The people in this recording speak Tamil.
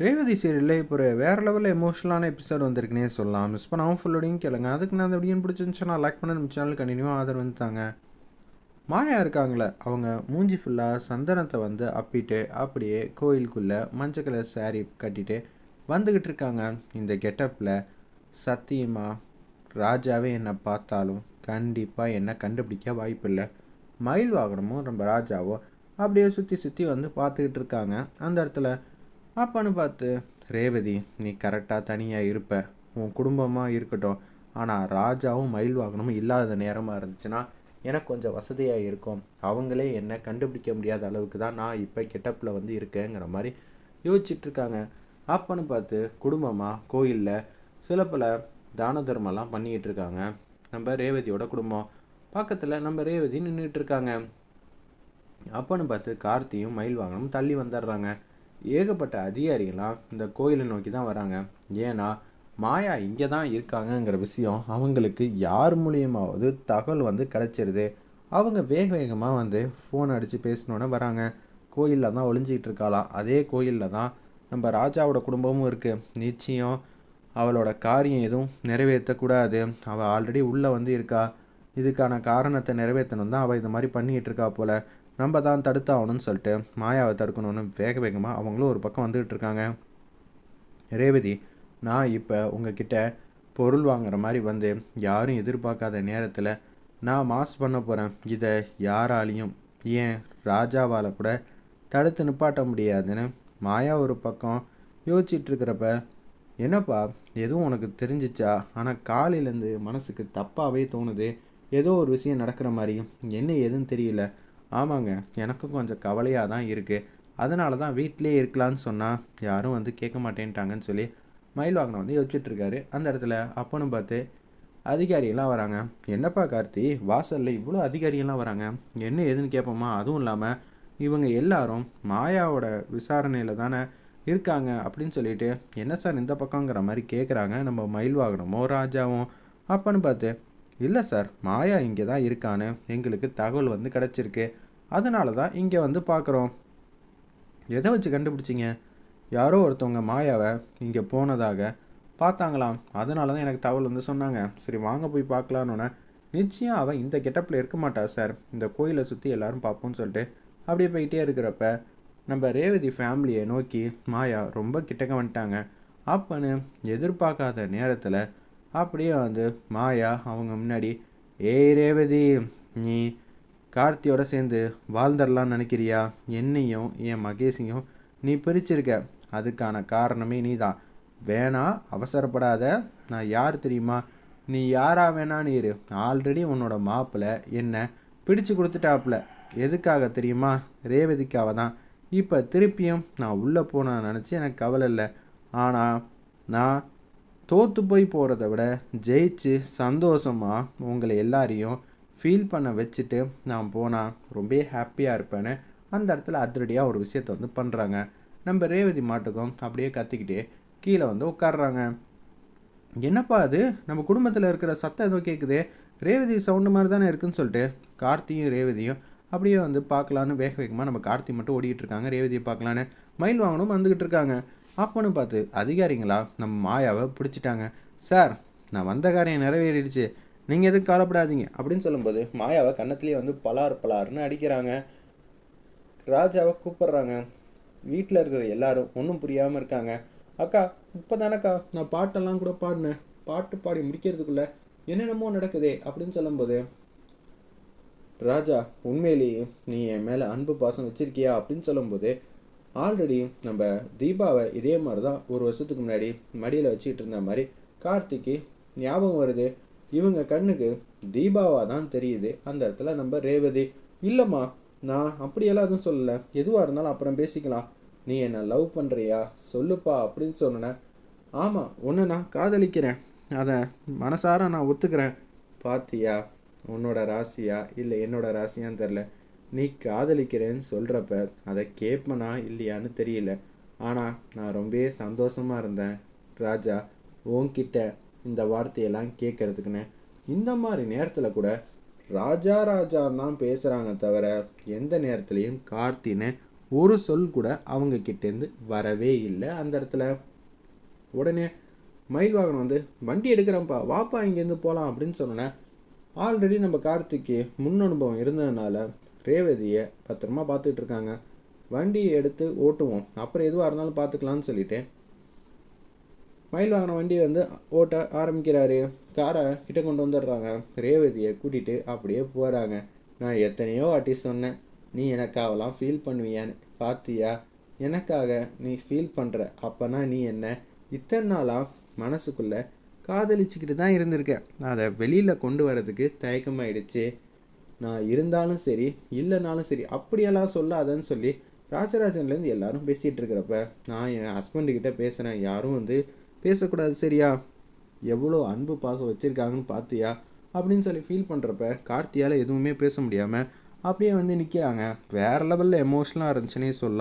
ரேவதி சீரியலில் இப்போ ஒரு வேறு லெவலில் எமோஷனலான எபிசோட் வந்திருக்குனே சொல்லலாம். மிஸ் பண்ணாமல் ஃபுல்லோடையும் கேளுங்க. அதுக்கு நான் அந்த வீடியோ பிடிச்சிருந்துச்சுன்னா லைக் பண்ண நம்ம சேனல் கண்டினியூவாக ஆதரவு வந்துட்டாங்க. மாயா இருக்காங்களே அவங்க மூஞ்சி ஃபுல்லாக சந்தனத்தை வந்து அப்பிட்டு அப்படியே கோயிலுக்குள்ளே மஞ்சள் கலர் சாரீ கட்டிட்டு வந்துக்கிட்டு இருக்காங்க. இந்த கெட்டப்பில் சத்தியமாக ராஜாவே என்னை பார்த்தாலும் கண்டிப்பாக என்னை கண்டுபிடிக்க வாய்ப்பில்லை. மயில் வாகனமும் நம்ம ராஜாவோ அப்படியே சுற்றி சுற்றி வந்து பார்த்துக்கிட்டு இருக்காங்க. அந்த இடத்துல அப்பன்னு பார்த்து ரேவதி நீ கரெக்டாக தனியாக இருப்ப. உன் குடும்பமாக இருக்கட்டும். ஆனால் ராஜாவும் மயில் வாகனமும் இல்லாத நேரமாக இருந்துச்சுன்னா எனக்கு கொஞ்சம் வசதியாக இருக்கும். அவங்களே என்னை கண்டுபிடிக்க முடியாத அளவுக்கு தான் நான் இப்போ கெட்டப்பில் வந்து இருக்கேங்கிற மாதிரி யோசிச்சுட்டு இருக்காங்க அப்பன்னு பார்த்து குடும்பமாக கோயிலில்? சில பல தான தர்மம்லாம் பண்ணிக்கிட்டு இருக்காங்க நம்ம ரேவதியோட குடும்பம். பக்கத்தில் நம்ம ரேவதி நின்றுட்டு இருக்காங்க அப்பன்னு பார்த்து கார்த்தியும் மயில் வாகனமும் தள்ளி வந்துடுறாங்க ஏகப்பட்ட அதிகாரிகளாம் இந்த கோயிலை நோக்கி தான் வராங்க. ஏன்னா மாயா இங்கே தான் இருக்காங்கங்கிற விஷயம் அவங்களுக்கு யார் மூலியமாவது தகவல் வந்து கிடச்சிருது. அவங்க வேக வேகமாக வந்து ஃபோன் அடித்து பேசினோன்னே வராங்க. கோயிலில் தான் ஒளிஞ்சிக்கிட்டு இருக்காளாம். அதே கோயிலில் தான் நம்ம ராஜாவோட குடும்பமும் இருக்குது நிச்சயம் அவளோட காரியம் எதுவும் நிறைவேற்றக்கூடாது. அவள் ஆல்ரெடி உள்ளே வந்து இருக்கா. இதுக்கான காரணத்தை நிறைவேற்றணும் தான் அவள் இது மாதிரி பண்ணிக்கிட்டு இருக்கா போல். நம்ம தான் தடுத்தாகணும்னு சொல்லிட்டு மாயாவை தடுக்கணும்னு வேக வேகமாக அவங்களும் ஒரு பக்கம் வந்துகிட்டு இருக்காங்க. ரேவதி நான் இப்போ உங்ககிட்ட பொருள் வாங்குற மாதிரி வந்து யாரும் எதிர்பார்க்காத நேரத்தில் நான் மாஸ் பண்ண போகிறேன் இதை யாராலையும் ஏன் ராஜாவால் கூட தடுத்து நிப்பாட்ட முடியாதுன்னு மாயா ஒரு பக்கம் யோசிச்சிட்ருக்கிறப்ப என்னப்பா எதுவும் உனக்கு தெரிஞ்சிச்சா? ஆனால் காலையிலேருந்து மனசுக்கு தப்பாகவே தோணுது. ஏதோ ஒரு விஷயம் நடக்கிற மாதிரி என்ன ஏதுன்னு தெரியல. ஆமாங்க. எனக்கும் கொஞ்சம் கவலையாக தான் இருக்குது அதனால தான் வீட்டிலே இருக்கலான்னு சொன்னால் யாரும் வந்து கேட்க மாட்டேன்ட்டாங்கன்னு சொல்லி மயில் வாகனம் வந்து யோசிச்சுட்ருக்காரு அந்த இடத்துல அப்பன்னு பார்த்து அதிகாரியெல்லாம் வராங்க. என்னப்பா கார்த்தி? வாசலில் இவ்வளோ அதிகாரியெல்லாம் வராங்க. என்ன ஏதுன்னு கேட்போமா அதுவும் இல்லாமல் இவங்க எல்லாரும் மாயாவோட விசாரணையில் தானே இருக்காங்க. அப்படின்னு சொல்லிட்டு என்ன சார் இந்த பக்கங்கிற மாதிரி கேட்குறாங்க நம்ம மயில் வாகனமோ ராஜாவும் அப்பன்னு பார்த்து இல்லை சார் மாயா இங்கே தான் இருக்கான்னு எங்களுக்கு தகவல் வந்து கிடச்சிருக்கு. அதனால தான் இங்கே வந்து பார்க்குறோம். எதை வச்சு கண்டுபிடிச்சிங்க? யாரோ ஒருத்தவங்க மாயாவை இங்கே போனதாக பார்த்தாங்களாம். அதனால தான் எனக்கு தகவல் வந்து சொன்னாங்க. சரி வாங்க போய் பார்க்கலான்னு நிச்சயம் அவன் இந்த கெட்டப்பில் இருக்க மாட்டா சார். இந்த கோயிலை சுற்றி எல்லாரும் பார்ப்போம்னு சொல்லிட்டு அப்படியே போயிட்டே இருக்கிறப்ப நம்ம ரேவதி ஃபேமிலியை நோக்கி மாயா ரொம்ப கிட்டக்க வந்துட்டாங்க. அப்பன்னு எதிர்பார்க்காத நேரத்தில் அப்படியே வந்து மாயா அவங்க முன்னாடி ஏய் ரேவதி நீ கார்த்தியோட சேர்ந்து வாழ்ந்துடலான்னு நினைக்கிறியா? என்னையும் என் மகேஷையும் நீ பிரிச்சிருக்க. அதுக்கான காரணமே நீ தான் வேணா அவசரப்படாத. நான் யார் தெரியுமா? நீ யாரா வேணான்னு இரு. ஆல்ரெடி உன்னோட மாப்பிள்ளை என்ன பிடிச்சு கொடுத்துட்டாப்புல. எதுக்காக தெரியுமா? ரேவதிக்காக தான். இப்போ திருப்பியும் நான் உள்ளே போன நினச்சி எனக்கு கவலை இல்லை. ஆனால் நான் தோற்று போய் போகிறத விட ஜெயிச்சு சந்தோஷமாக உங்களை எல்லாரையும் ஃபீல் பண்ண வச்சுட்டு நான் போனால் ரொம்ப ஹாப்பியாக இருப்பேன்னு அந்த இடத்துல அதிரடியாக ஒரு விஷயத்த வந்து பண்ணுறாங்க நம்ம ரேவதி மாட்டுக்கும் அப்படியே கத்திக்கிட்டே கீழே வந்து உட்காடுறாங்க என்னப்பா அது? நம்ம குடும்பத்தில் இருக்கிற சத்தம் ஏதோ கேட்குதே ரேவதி சவுண்டு மாதிரி தானே இருக்குன்னு சொல்லிட்டு கார்த்தியும் ரேவதியும் அப்படியே வந்து பார்க்கலான்னு வேக வேகமாக நம்ம கார்த்தி மட்டும் ஓடிக்கிட்டு இருக்காங்க. ரேவதியை பார்க்கலான்னு. மயில் வாங்கணும் வந்துக்கிட்டு இருக்காங்க. அப்பன்னு பார்த்து. அதிகாரிங்களா? நம்ம மாயாவை பிடிச்சிட்டாங்க. சார் நான் வந்த காரியம் நிறைவேறிடுச்சு. நீங்கள் எதுவும் கவலைப்படாதீங்க. அப்படின்னு சொல்லும்போது மாயாவை கன்னத்துலேயே வந்து பலார் பலார்னு அடிக்கிறாங்க. ராஜாவை கூப்பிட்றாங்க. வீட்டில் இருக்கிற எல்லாரும் ஒன்றும் புரியாமல் இருக்காங்க. அக்கா இப்போ தானக்கா நான் பாட்டெல்லாம் கூட பாடினேன். பாட்டு பாடி முடிக்கிறதுக்குள்ள என்னென்னமோ நடக்குதே அப்படின்னு சொல்லும்போது ராஜா உண்மையிலேயே நீ என் மேலே அன்பு பாசம் வச்சிருக்கியா? அப்படின்னு சொல்லும்போது ஆல்ரெடி நம்ம தீபாவை இதே மாதிரி தான் ஒரு வருஷத்துக்கு முன்னாடி மடியில் வச்சுக்கிட்டு இருந்த மாதிரி கார்த்திக்கு ஞாபகம் வருது. இவங்க கண்ணுக்கு தீபாவாக தான் தெரியுது. அந்த இடத்துல நம்ம ரேவதி இல்லைம்மா நான் அப்படியெல்லாம் எதுவும் சொல்லலை. எதுவாக இருந்தாலும் அப்புறம் பேசிக்கலாம். நீ என்னை லவ் பண்ணுறியா சொல்லுப்பா அப்படின்னு சொன்னேன் ஆமாம் ஒன்று நான் காதலிக்கிறேன். அதை மனசார நான் ஒத்துக்கிறேன். பாத்தியா? உன்னோட ராசியா? இல்லை என்னோட ராசியான்னு தெரில நீ காதலிக்கிறேன்னு சொல்கிறப்ப அதை கேட்பனா இல்லையான்னு தெரியல. ஆனால் நான் ரொம்பவே சந்தோஷமாக இருந்தேன். ராஜா உன்கிட்ட இந்த வார்த்தையெல்லாம் கேட்குறதுக்குன்னு. இந்த மாதிரி நேரத்தில் கூட ராஜா ராஜா தான் பேசுகிறாங்க தவிர எந்த நேரத்துலையும் கார்த்தின்னு ஒரு சொல் கூட அவங்க கிட்டேருந்து வரவே இல்லை அந்த இடத்துல. உடனே மயில் வாகனம் வந்து வண்டி எடுக்கிறேன்ப்பா வாப்பா இங்கேருந்து போகலாம் அப்படின்னு சொன்னேன் ஆல்ரெடி நம்ம கார்த்திக்கு முன் அனுபவம் இருந்ததுனால ரேவதியை பத்திரமா பார்த்துட்டு இருக்காங்க வண்டியை எடுத்து ஓட்டுவோம். அப்புறம் எதுவாக இருந்தாலும் பார்த்துக்கலான்னு சொல்லிட்டு மயில் வாங்கின வண்டி வந்து ஓட்ட ஆரம்பிக்கிறாரு. காரை கிட்ட கொண்டு வந்துடுறாங்க. ரேவதியை கூட்டிகிட்டு அப்படியே போகிறாங்க நான் எத்தனையோ வாட்டி சொன்னேன் நீ எனக்காகலாம் ஃபீல் பண்ணுவியான்னு. பார்த்தியா எனக்காக நீ ஃபீல் பண்ணுற அப்போனா நீ என்ன? இத்தனை நாளாக மனசுக்குள்ளே காதலிச்சுக்கிட்டு தான் இருந்திருக்க அதை வெளியில் கொண்டு வரதுக்கு தயக்கமாயிடுச்சு. நான் இருந்தாலும் சரி இல்லைனாலும் சரி அப்படியெல்லாம் சொல்லாதன்னு சொல்லி ராஜராஜன்லேருந்து எல்லாரும் பேசிகிட்டு இருக்கிறப்ப நான் என் ஹஸ்பண்டுக்கிட்ட பேசுகிறேன் யாரும் வந்து பேசக்கூடாது சரியா? எவ்வளோ அன்பு பாசம் வச்சுருக்காங்கன்னு பார்த்தியா? அப்படின்னு சொல்லி ஃபீல் பண்ணுறப்ப கார்த்தியால் எதுவுமே பேச முடியாமல் அப்படியே வந்து நிற்கிறாங்க வேறு லெவலில் எமோஷ்னலாக இருந்துச்சுன்னே சொல்லலாம்.